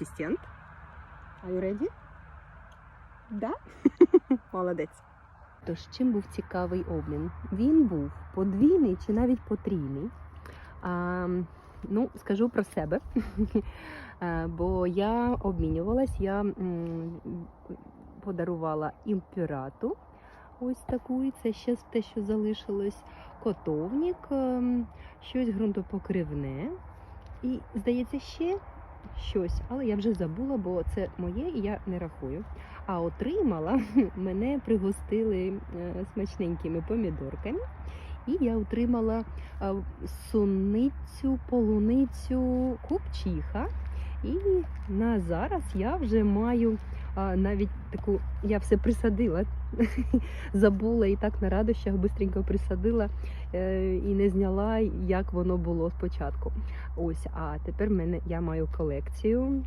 ассистент. Are you ready? Да? Молодець. Тож, чим був цікавий обмін? Він був подвійний чи навіть потрійний. А, ну, скажу про себе. Бо я обмінювалась, я подарувала імпірату. Ось таку, і це ще те, що залишилось. Котовник, ем, щось ґрунтопокривне. І, здається, ще щось, але я вже забула, бо це моє і я не рахую. А отримала, мене пригостили е, смачненькими помідорками. І я отримала е, суницю, полуницю купчиха. І на зараз я вже маю навіть таку, я все присадила, забула і так на радощах бистренько присадила е, і не зняла, як воно було спочатку. Ось, а тепер мене я маю колекцію